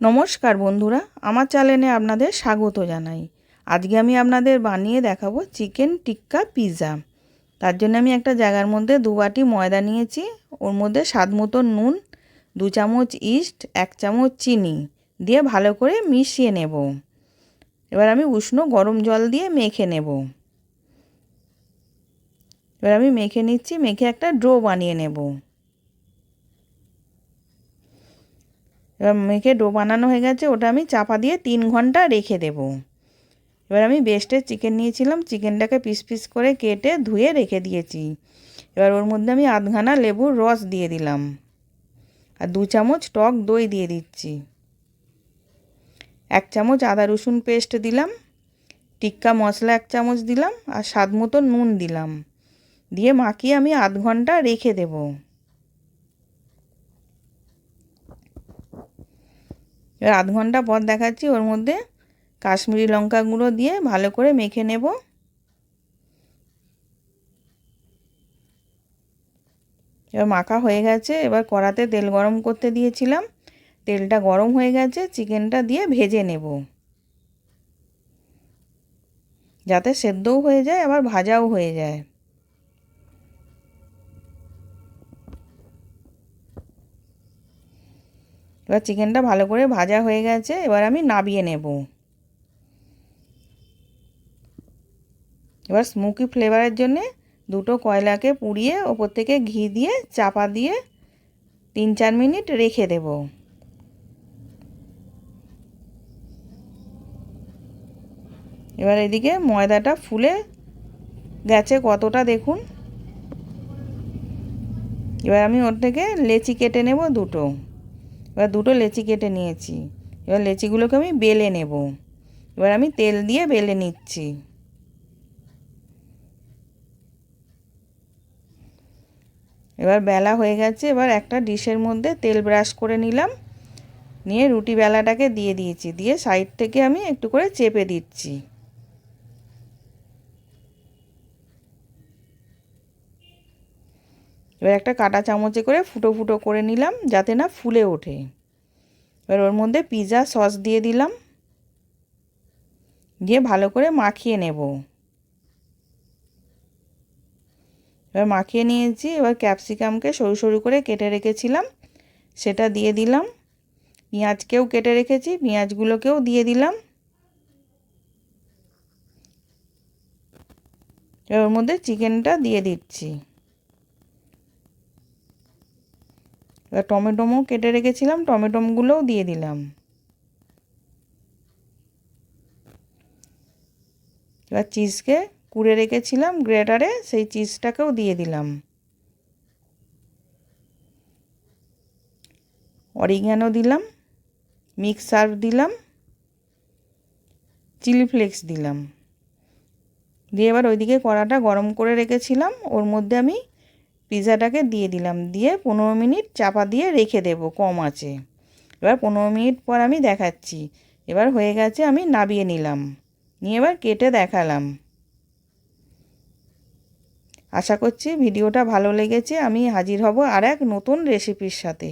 নমস্কার বন্ধুরা, আমার চ্যানেলে আপনাদের স্বাগত জানাই। আজকে আমি আপনাদের বানিয়ে দেখাবো চিকেন টিক্কা পিৎজা তার জন্য আমি একটা জায়গার মধ্যে দু বাটি ময়দা নিয়েছি, ওর মধ্যে স্বাদ মতো নুন, দু চামচ ইস্ট, এক চামচ চিনি দিয়ে ভালো করে মিশিয়ে নেব। এবার আমি উষ্ণ গরম জল দিয়ে মেখে নেব। এবার আমি মেখে নিচ্ছি, মেখে একটা ড্রো বানিয়ে নেব। এবার মেখে ডো বানানো হয়ে গেছে, ওটা আমি চাপা দিয়ে তিন ঘণ্টা রেখে দেব। এবার আমি বেস্টের চিকেন নিয়েছিলাম চিকেনটাকে পিস পিস করে কেটে ধুয়ে রেখে দিয়েছি। এবার ওর মধ্যে আমি আধখানা লেবুর রস দিয়ে দিলাম। আর দু চামচ টক দই দিয়ে দিচ্ছি। এক চামচ আদা রসুন পেস্ট দিলাম, টিক্কা মশলা এক চামচ দিলাম, আর স্বাদ মতো নুন দিলাম। দিয়ে মাখিয়ে আমি আধ ঘণ্টা রেখে দেবো। এবার আধ ঘণ্টা পর দেখাচ্ছি, ওর মধ্যে কাশ্মীরি লঙ্কা গুঁড়ো দিয়ে ভালো করে মেখে নেব। এবার মাখা হয়ে গেছে, এবার কড়াতে তেল গরম করতে দিয়েছিলাম। তেলটা গরম হয়ে গেছে, চিকেনটা দিয়ে ভেজে নেব। যাতে সেদ্ধও হয়ে যায়, আবার ভাজাও হয়ে যায়। এবার চিকেনটা ভালো করে ভাজা হয়ে গেছে, এবার আমি নাবিয়ে নেব। এবার স্মোকি ফ্লেভারের জন্যে দুটো কয়লাকে পুড়িয়ে ওপর থেকে ঘি দিয়ে, চাপা দিয়ে তিন চার মিনিট রেখে দেব। এবার এদিকে ময়দাটা ফুলে গেছে কতটা দেখুন। এবার আমি ওর থেকে লেচি কেটে নেব দুটো। এবার দুটো লেচি কেটে নিয়েছি। এবার লেচিগুলোকে আমি বেলে নেব। এবার আমি তেল দিয়ে বেলে নিচ্ছি। এবার বেলা হয়ে গেছে, এবার একটা ডিশের মধ্যে তেল ব্রাশ করে নিলাম। নিয়ে রুটি বেলাটাকে দিয়ে দিয়েছি। দিয়ে সাইড থেকে আমি একটু করে চেপে দিচ্ছি। এবার একটা কাটা চামচে করে ফুটো ফুটো করে নিলাম, যাতে না ফুলে ওঠে। এবার ওর মধ্যে পিৎজা সস দিয়ে দিলাম। দিয়ে ভালো করে মাখিয়ে নেব। এবার মাখিয়ে নিয়েছি, এবার ক্যাপসিকামকে সরু সরু করে কেটে রেখেছিলাম, সেটা দিয়ে দিলাম। পেঁয়াজকেও কেটে রেখেছি, পেঁয়াজগুলোকেও দিয়ে দিলাম। এবার ওর মধ্যে চিকেনটা দিয়ে দিচ্ছি। এবার টমেটোমও কেটে রেখেছিলাম টমেটোমগুলোও দিয়ে দিলাম। এবার চিজকে কুড়ে রেখেছিলাম, গ্রেটারে সেই চিজটাকেও দিয়ে দিলাম। অরিগ্যানো দিলাম মিক্স সার্ভ দিলাম, চিলি ফ্লেক্স দিলাম। দিয়ে এবার ওইদিকে কড়াটা গরম করে রেখেছিলাম, ওর মধ্যে আমি পিৎজাটাকে দিয়ে দিলাম। দিয়ে পনেরো মিনিট চাপা দিয়ে রেখে দেব কম আছে। এবার পনেরো মিনিট পর আমি দেখাচ্ছি। এবার হয়ে গেছে আমি নাবিয়ে নিলাম। নিয়ে এবার কেটে দেখালাম। আশা করছি ভিডিওটা ভালো লেগেছে। আমি হাজির হব আর এক নতুন রেসিপির সাথে।